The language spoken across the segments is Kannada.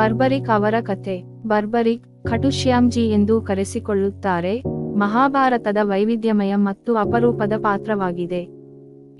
ಬರ್ಬರಿಕ್ ಅವರ ಕಥೆ ಬರ್ಬರಿಕ್ ಖಟುಶ್ಯಾಮ್ಜಿ ಎಂದು ಕರೆಸಿಕೊಳ್ಳುತ್ತಾರೆ, ಮಹಾಭಾರತದ ವೈವಿಧ್ಯಮಯ ಮತ್ತು ಅಪರೂಪದ ಪಾತ್ರವಾಗಿದೆ.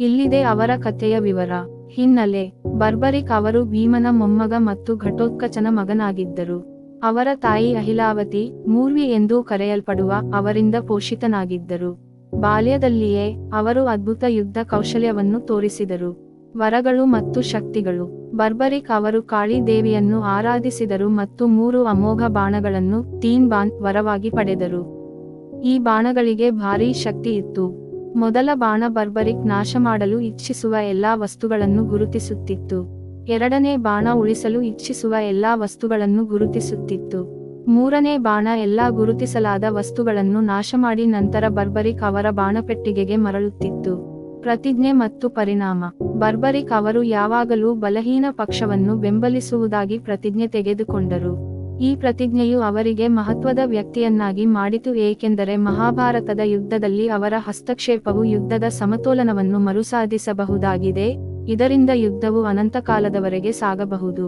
ಇಲ್ಲಿದೆ ಅವರ ಕಥೆಯ ವಿವರ. ಹಿನ್ನೆಲೆ, ಬರ್ಬರಿಕ್ ಅವರು ಭೀಮನ ಮೊಮ್ಮಗ ಮತ್ತು ಘಟೋತ್ಕಚನ ಮಗನಾಗಿದ್ದರು. ಅವರ ತಾಯಿ ಅಹಿಲಾವತಿ, ಮೂರ್ವಿ ಎಂದೂ ಕರೆಯಲ್ಪಡುವ ಅವರಿಂದ ಪೋಷಿತನಾಗಿದ್ದರು. ಬಾಲ್ಯದಲ್ಲಿಯೇ ಅವರು ಅದ್ಭುತ ಯುದ್ಧ ಕೌಶಲ್ಯವನ್ನು ತೋರಿಸಿದರು. ವರಗಳು ಮತ್ತು ಶಕ್ತಿಗಳು. ಬರ್ಬರಿಕ್ ಅವರು ಕಾಳಿ ದೇವಿಯನ್ನು ಆರಾಧಿಸಿದರು ಮತ್ತು ಮೂರು ಅಮೋಘ ಬಾಣಗಳನ್ನು ತೀನ್ ಬಾನ್ ವರವಾಗಿ ಪಡೆದರು. ಈ ಬಾಣಗಳಿಗೆ ಭಾರೀ ಶಕ್ತಿ ಇತ್ತು. ಮೊದಲ ಬಾಣ ಬರ್ಬರಿಕ್ ನಾಶ ಮಾಡಲು ಇಚ್ಛಿಸುವ ಎಲ್ಲಾ ವಸ್ತುಗಳನ್ನು ಗುರುತಿಸುತ್ತಿತ್ತು. ಎರಡನೇ ಬಾಣ ಉಳಿಸಲು ಇಚ್ಛಿಸುವ ಎಲ್ಲಾ ವಸ್ತುಗಳನ್ನು ಗುರುತಿಸುತ್ತಿತ್ತು. ಮೂರನೇ ಬಾಣ ಎಲ್ಲಾ ಗುರುತಿಸಲಾದ ವಸ್ತುಗಳನ್ನು ನಾಶ ಮಾಡಿ ನಂತರ ಬರ್ಬರಿಕ್ ಅವರ ಬಾಣಪೆಟ್ಟಿಗೆಗೆ ಮರಳುತ್ತಿತ್ತು. ಪ್ರತಿಜ್ಞೆ ಮತ್ತು ಪರಿಣಾಮ. ಬರ್ಬರಿಕ್ ಅವರು ಯಾವಾಗಲೂ ಬಲಹೀನ ಪಕ್ಷವನ್ನು ಬೆಂಬಲಿಸುವುದಾಗಿ ಪ್ರತಿಜ್ಞೆ ತೆಗೆದುಕೊಂಡರು. ಈ ಪ್ರತಿಜ್ಞೆಯು ಅವರಿಗೆ ಮಹತ್ವದ ವ್ಯಕ್ತಿಯನ್ನಾಗಿ ಮಾಡಿತು ಏಕೆಂದರೆ ಮಹಾಭಾರತದ ಯುದ್ಧದಲ್ಲಿ ಅವರ ಹಸ್ತಕ್ಷೇಪವು ಯುದ್ಧದ ಸಮತೋಲನವನ್ನು ಮರುಸಾಧಿಸಬಹುದಾಗಿದೆ, ಇದರಿಂದ ಯುದ್ಧವು ಅನಂತಕಾಲದವರೆಗೆ ಸಾಗಬಹುದು.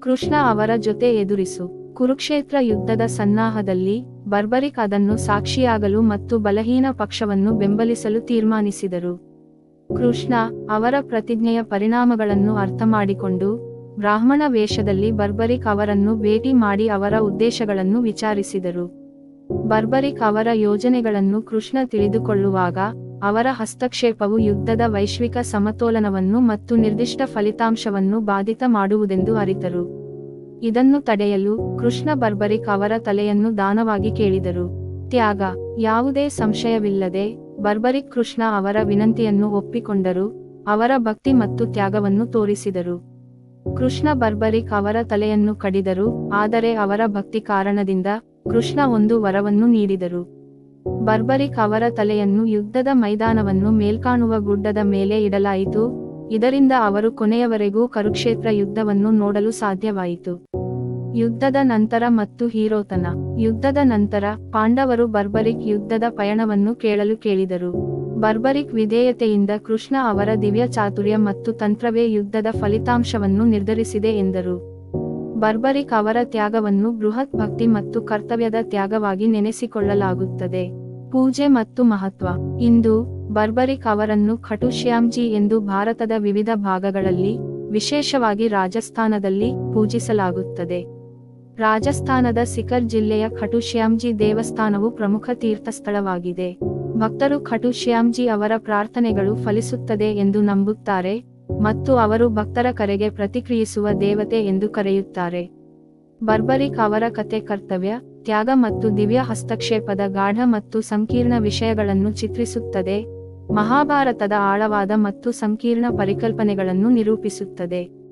ಕೃಷ್ಣ ಅವರ ಜೊತೆ ಎದುರಿಸು. ಕುರುಕ್ಷೇತ್ರ ಯುದ್ಧದ ಸನ್ನಾಹದಲ್ಲಿ ಬರ್ಬರಿಕ್ ಅದನ್ನು ಸಾಕ್ಷಿಯಾಗಲು ಮತ್ತು ಬಲಹೀನ ಪಕ್ಷವನ್ನು ಬೆಂಬಲಿಸಲು ತೀರ್ಮಾನಿಸಿದರು. ಕೃಷ್ಣ ಅವರ ಪ್ರತಿಜ್ಞೆಯ ಪರಿಣಾಮಗಳನ್ನು ಅರ್ಥಮಾಡಿಕೊಂಡು ಬ್ರಾಹ್ಮಣ ವೇಷದಲ್ಲಿ ಬರ್ಬರಿಕ್ ಅವರನ್ನು ಭೇಟಿ ಮಾಡಿ ಅವರ ಉದ್ದೇಶಗಳನ್ನು ವಿಚಾರಿಸಿದರು. ಬರ್ಬರಿಕ್ ಅವರ ಯೋಜನೆಗಳನ್ನು ಕೃಷ್ಣ ತಿಳಿದುಕೊಳ್ಳುವಾಗ ಅವರ ಹಸ್ತಕ್ಷೇಪವು ಯುದ್ಧದ ವೈಶ್ವಿಕ ಸಮತೋಲನವನ್ನು ಮತ್ತು ನಿರ್ದಿಷ್ಟ ಫಲಿತಾಂಶವನ್ನು ಬಾಧಿತ ಮಾಡುವುದೆಂದು ಅರಿತರು. ಇದನ್ನು ತಡೆಯಲು ಕೃಷ್ಣ ಬರ್ಬರಿಕ್ ಅವರ ತಲೆಯನ್ನು ದಾನವಾಗಿ ಕೇಳಿದರು. ತ್ಯಾಗ, ಯಾವುದೇ ಸಂಶಯವಿಲ್ಲದೆ ಬರ್ಬರಿಕ್ ಕೃಷ್ಣ ಅವರ ವಿನಂತಿಯನ್ನು ಒಪ್ಪಿಕೊಂಡರು, ಅವರ ಭಕ್ತಿ ಮತ್ತು ತ್ಯಾಗವನ್ನು ತೋರಿಸಿದರು. ಕೃಷ್ಣ ಬರ್ಬರಿಕ್ ಅವರ ತಲೆಯನ್ನು ಕಡಿದರು, ಆದರೆ ಅವರ ಭಕ್ತಿ ಕಾರಣದಿಂದ ಕೃಷ್ಣ ಒಂದು ವರವನ್ನು ನೀಡಿದರು. ಬರ್ಬರಿಕ್ ಅವರ ತಲೆಯನ್ನು ಯುದ್ಧದ ಮೈದಾನವನ್ನು ಮೇಲ್ಕಾಣುವ ಗುಡ್ಡದ ಮೇಲೆ ಇಡಲಾಯಿತು ಇದರಿಂದ ಅವರು ಕೊನೆಯವರೆಗೂ ಕರುಕ್ಷೇತ್ರ ಯುದ್ಧವನ್ನು ನೋಡಲು ಸಾಧ್ಯವಾಯಿತು. ಯುದ್ಧದ ನಂತರ ಮತ್ತು ಹೀರೋತನ. ಯುದ್ಧದ ನಂತರ ಪಾಂಡವರು ಬರ್ಬರಿಕ್ ಯುದ್ಧದ ಪಯಣವನ್ನು ಕೇಳಲು ಕೇಳಿದರು. ಬರ್ಬರಿಕ್ ವಿಧೇಯತೆಯಿಂದ ಕೃಷ್ಣ ಅವರ ದಿವ್ಯ ಚಾತುರ್ಯ ಮತ್ತು ತಂತ್ರವೇ ಯುದ್ಧದ ಫಲಿತಾಂಶವನ್ನು ನಿರ್ಧರಿಸಿದೆ ಎಂದರು. ಬರ್ಬರಿಕ್ ಅವರ ತ್ಯಾಗವನ್ನು ಬೃಹತ್ ಭಕ್ತಿ ಮತ್ತು ಕರ್ತವ್ಯದ ತ್ಯಾಗವಾಗಿ ನೆನೆಸಿಕೊಳ್ಳಲಾಗುತ್ತದೆ. ಪೂಜೆ ಮತ್ತು ಮಹತ್ವ. ಇಂದು ಬರ್ಬರಿಕ್ ಅವರನ್ನು ಖಟುಶ್ಯಾಮ್ಜಿ ಎಂದು ಭಾರತದ ವಿವಿಧ ಭಾಗಗಳಲ್ಲಿ, ವಿಶೇಷವಾಗಿ ರಾಜಸ್ಥಾನದಲ್ಲಿ ಪೂಜಿಸಲಾಗುತ್ತದೆ. ರಾಜಸ್ಥಾನದ ಸಿಕರ್ ಜಿಲ್ಲೆಯ ಖಟುಶ್ಯಾಮ್ಜಿ ದೇವಸ್ಥಾನವು ಪ್ರಮುಖ ತೀರ್ಥಸ್ಥಳವಾಗಿದೆ. ಭಕ್ತರು ಖಟುಶ್ಯಾಮ್ಜಿ ಅವರ ಪ್ರಾರ್ಥನೆಗಳು ಫಲಿಸುತ್ತದೆ ಎಂದು ನಂಬುತ್ತಾರೆ ಮತ್ತು ಅವರು ಭಕ್ತರ ಕರೆಗೆ ಪ್ರತಿಕ್ರಿಯಿಸುವ ದೇವತೆ ಎಂದು ಕರೆಯುತ್ತಾರೆ. ಬರ್ಬರಿಕ್ ಅವರ ಕತೆ ಕರ್ತವ್ಯ, ತ್ಯಾಗ ಮತ್ತು ದಿವ್ಯ ಹಸ್ತಕ್ಷೇಪದ ಗಾಢ ಮತ್ತು ಸಂಕೀರ್ಣ ವಿಷಯಗಳನ್ನು ಚಿತ್ರಿಸುತ್ತದೆ. ಮಹಾಭಾರತದ ಆಳವಾದ ಮತ್ತು ಸಂಕೀರ್ಣ ಪರಿಕಲ್ಪನೆಗಳನ್ನು ನಿರೂಪಿಸುತ್ತದೆ.